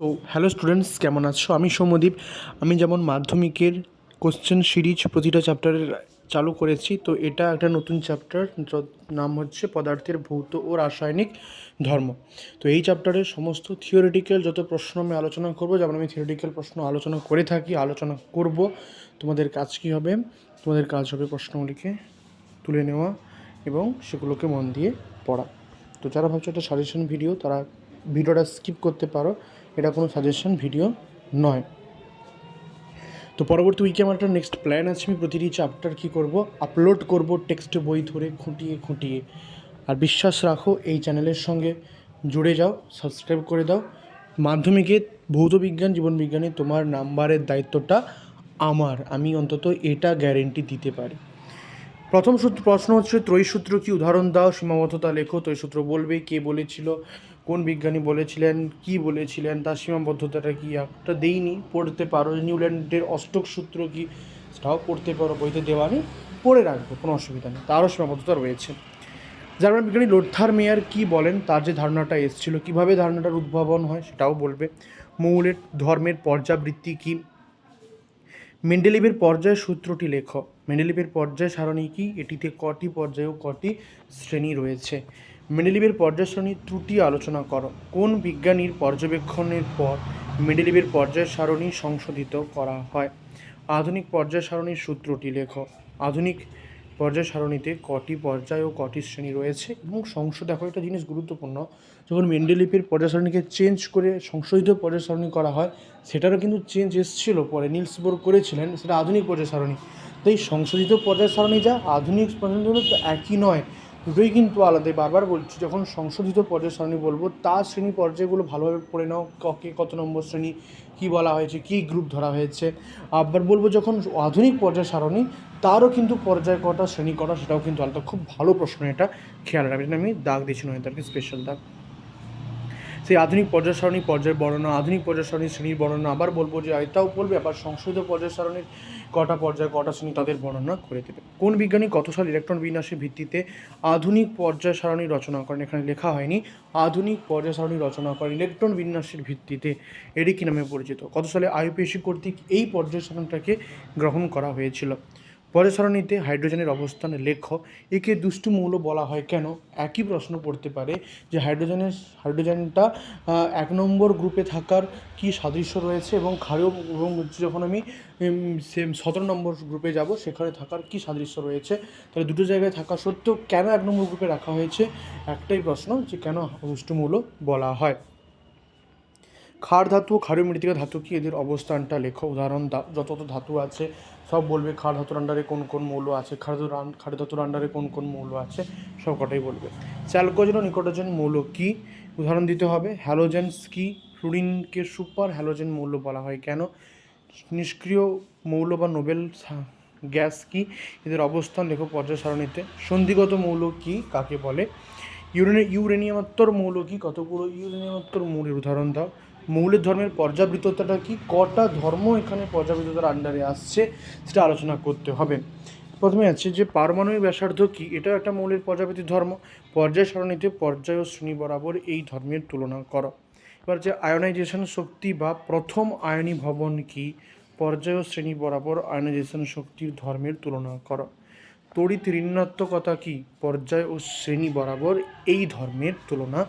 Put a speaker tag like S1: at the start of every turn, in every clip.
S1: তো hello students কেমন আছো? আমি সৌম্যদীপ। আমি যেমন মাধ্যমিকের কোশ্চেন সিরিজ প্রতিটা চ্যাপ্টারের চালু করেছি, তো এটা একটা নতুন চ্যাপ্টার নাম হচ্ছে পদার্থের ভৌত ও রাসায়নিক ধর্ম। তো এই চ্যাপ্টারের সমস্ত থিওরিটিক্যাল যত প্রশ্ন আমি আলোচনা করব, যেমন আমি থিওরিটিক্যাল প্রশ্ন আলোচনা করে থাকি, আলোচনা করব, তোমাদের কাজ কী হবে? তোমাদের কাজ হবে প্রশ্নগুলিকে তুলে নেওয়া এবং সেগুলোকে মন দিয়ে পড়া। তো যারা ভাবছ একটা সাজেশন ভিডিও তারা ভিডিওটা স্কিপ করতে পারো। এটা কোনো সাজেশন ভিডিও নয়। তো পরবর্তী উইকে আমার একটা নেক্সট প্ল্যান আছে, আমি প্রতিটি চ্যাপ্টার কী করব আপলোড করব টেক্সট বই ধরে খুঁটিয়ে খুঁটিয়ে। আর বিশ্বাস রাখো, এই চ্যানেলের সঙ্গে জুড়ে যাও সাবস্ক্রাইব করে দাও। মাধ্যমিকে ভৌত বিজ্ঞান, জীবন বিজ্ঞানে তোমার নাম্বারের দায়িত্বটা আমার, আমি অন্তত এটা গ্যারেন্টি দিতে পারি। প্রথম সূত্র প্রশ্ন হচ্ছে ত্রয়ী সূত্র কি উদাহরণ দাও? সীমাবদ্ধতা লেখো ত্রয়ী সূত্র বলবে কে বলেছিল, কোন বিজ্ঞানী বলেছিলেন, কি বলেছিলেন, তার সীমাবদ্ধতাটা কি? একটা দেইনি, পড়তে পারো। নিউল্যান্ডের অষ্টক সূত্র কি? সেটাও পড়তে পারো, বইতে দেওয়া নেই পড়ে রাখব, কোনো অসুবিধা নেই, তারও সীমাবদ্ধতা রয়েছে। জার্মান বিজ্ঞানী লোথার মেয়ার কি বলেন? তার যে ধারণাটা এসেছিল, কীভাবে ধারণাটার উদ্ভাবন হয় সেটাও বলবে। মৌলের ধর্মের পর্যাবৃত্তি কী? মেন্ডেলিভের পর্যায় সূত্রটি লেখ। মেন্ডেলিভের পর্যায় সারণী কি? এটিতে কটি পর্যায় ও কটি শ্রেণি রয়েছে? মেন্ডেলিভের পর্যায় সারণীর ত্রুটি আলোচনা করো। কোন বিজ্ঞানীর পর্যবেক্ষণের পর মেন্ডেলিভের পর্যায় সারণী সংশোধিত করা হয়? আধুনিক পর্যায় সারণীর সূত্রটি লেখ। আধুনিক পর্যায় সারণীতে কটি পর্যায় ও কটি শ্রেণি রয়েছে এবং সংশোধ, দেখো একটা জিনিস গুরুত্বপূর্ণ, যখন মেন্ডেলিপির পর্যায় সারণীকে চেঞ্জ করে সংশোধিত পর্যায় সারণী করা হয়, সেটারও কিন্তু চেঞ্জ এসেছিল পরে। নীলস বোর করেছিলেন, সেটা আধুনিক পর্যায় সারণী। তো এই সংশোধিত পর্যায় সারণী যা আধুনিক পর্যায় একই নয়। দুটোই কিন্তু আলাদা। বারবার বলছি, যখন সংশোধিত পর্যায় সারণী বলব তার শ্রেণি পর্যায়গুলো ভালোভাবে পড়ে নাও, কে কত নম্বর শ্রেণি, কী বলা হয়েছে, কী গ্রুপ ধরা হয়েছে। আবার বলব, যখন আধুনিক পর্যায় সারণী, তারও কিন্তু পর্যায় কটা, শ্রেণি কটা, সেটাও কিন্তু আলাদা। খুব ভালো প্রশ্ন এটা, খেয়াল রাখবেন। আমি দাগ দিচ্ছি নয় তার স্পেশাল দাগ। সেই আধুনিক পর্যায় সারণী পর্যায়ের বর্ণনা, আধুনিক পর্যায় সারণী শ্রেণির বর্ণনা আবার বলব যে এটাও বলবে, আবার সংশোধিত পর্যায় সারণীর কটা পর্যায়, কটা শ্রেণি তাদের বর্ণনা করে দেবে। কোন বিজ্ঞানী কত সাল ইলেকট্রন বিন্যাসের ভিত্তিতে আধুনিক পর্যায় সারণী রচনা করেন? এখানে লেখা হয়নি। আধুনিক পর্যায় সারণী রচনা করেন ইলেকট্রন বিন্যাসের ভিত্তিতে। এটি কী নামে পরিচিত? কত সালে আইউপিএসি কর্তৃক এই পর্যায় সারণীটাকে গ্রহণ করা হয়েছিল? পর্যায় সারণীতে হাইড্রোজেনের অবস্থান লেখ একে দুষ্টু মৌল বলা হয়। কেন? একই প্রশ্ন পড়তে পারে যে হাইড্রোজেনের, হাইড্রোজেনটা এক নম্বর গ্রুপে থাকার কি সাদৃশ্য রয়েছে এবং ক্ষারীয় এবং যখন আমি সেম সতেরো নম্বর গ্রুপে যাব, সেখানে থাকার কি সাদৃশ্য রয়েছে? তাহলে দুটো জায়গায় থাকা সত্ত্বেও কেন এক নম্বর গ্রুপে রাখা হয়েছে? একটাই প্রশ্ন যে কেন দুষ্টু মৌল বলা হয়। ক্ষার ধাতু ও ক্ষারীয় মৃত্তিকা ধাতু কি? এদের অবস্থানটা লেখো। উদাহরণ যত যত ধাতু আছে, সব বলবে ক্ষার ধাতুর আন্ডারে কোন কোন মৌল আছে, ক্ষার ক্ষার ধাতুর আন্ডারে কোন কোন মৌল আছে, সব কটাই বলবে। চ্যালকোজেন ও নিকোটোজেন মৌল কি? উদাহরণ দিতে হবে হ্যালোজেন্স কি? ফ্লুরিনকে সুপার হ্যালোজেন মৌল বলা হয় কেন? নিষ্ক্রিয় মৌল বা নোবেল গ্যাস কি? এদের অবস্থান লেখো পর্যায় সারণীতে। সন্ধিগত মৌল কি? কাকে বলে? ইউরেনি ইউরেনিয়ামোত্তর মৌল কি? কতগুলো ইউরেনিয়ামোত্তর মৌলের উদাহরণ দাও। মৌলের ধর্মের পর্যাবৃত্ততাটা কি? কটা ধর্ম এখানে পর্যাবৃত্ততার আন্ডারে আসছে? সেটা আলোচনা করতে হবে। প্রথমে আছে যে পারমাণবিক ব্যাসার্ধ কি? এটা একটা মৌলের পর্যাবৃত্তির ধর্ম। পর্যায় সারণীতে পর্যায় ও শ্রেণি বরাবর এই ধর্মের তুলনা করো। এবার যে আয়নাইজেশন শক্তি বা প্রথম আয়নী ভবন কি? পর্যায় ও শ্রেণি বরাবর আয়নাইজেশন শক্তির ধর্মের তুলনা করো। তড়িৎ ঋণাত্মকতা কি? পর্যায় ও শ্রেণি বরাবর এই ধর্মের তুলনা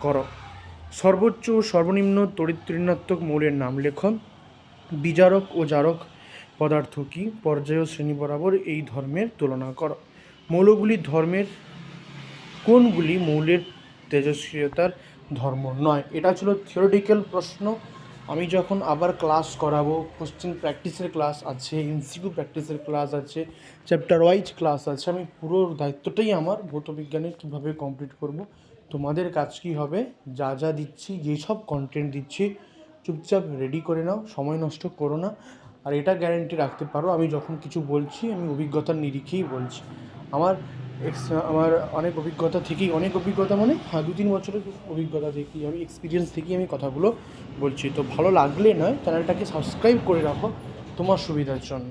S1: করো। সর্বোচ্চ ও সর্বনিম্ন তড়িৎ ঋণাত্মক মৌলের নাম লেখন। বিজারক ও জারক পদার্থ কি? পর্যায় শ্রেণি বরাবর এই ধর্মের তুলনা করো। মৌলগুলি ধর্মের কোনগুলি মৌলের তেজস্ক্রিয়তার ধর্ম নয়? এটা ছিল থিওরিটিক্যাল প্রশ্ন। আমি যখন আবার ক্লাস করাবো কোশ্চেন প্র্যাকটিসের ক্লাস আছে এমসিকিউ প্র্যাকটিসের ক্লাস আছে চ্যাপ্টার ওয়াইজ ক্লাস আছে, আমি পুরো দায়িত্বটাই আমার ভৌত বিজ্ঞানের কীভাবে কমপ্লিট করব তোমাদের কাজ কী হবে? যা যা দিচ্ছি যেসব কন্টেন্ট দিচ্ছি, চুপচাপ রেডি করে নাও, সময় নষ্ট করো না। আর এটা গ্যারেন্টি রাখতে পারো, আমি যখন কিছু বলছি, আমি অভিজ্ঞতার নিরিখেই বলছি। আমার এক্স আমার অনেক অভিজ্ঞতা থেকেই, অনেক অভিজ্ঞতা মানে হ্যাঁ দু তিন বছরের অভিজ্ঞতা থেকেই, আমি এক্সপিরিয়েন্স থেকেই আমি কথাগুলো বলছি। তো ভালো লাগলে নয় চ্যানেলটাকে সাবস্ক্রাইব করে রাখো তোমার সুবিধার জন্য।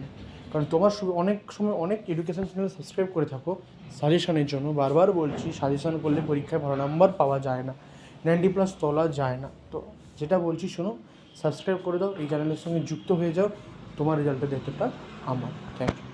S1: কারণ তোমার অনেক সময় অনেক এডুকেশন চ্যানেল সাবস্ক্রাইব করে থাকো সাজেশনের জন্য। বারবার বলছি সাজেশন করলে পরীক্ষায় ভালো নাম্বার পাওয়া যায় না। নাইনটি প্লাস তোলা যায় না। তো যেটা বলছি শোনো সাবস্ক্রাইব করে দাও, এই চ্যানেলের সঙ্গে যুক্ত হয়ে যাও। তোমার রেজাল্টটা দেখতে পাক আমার। Thank you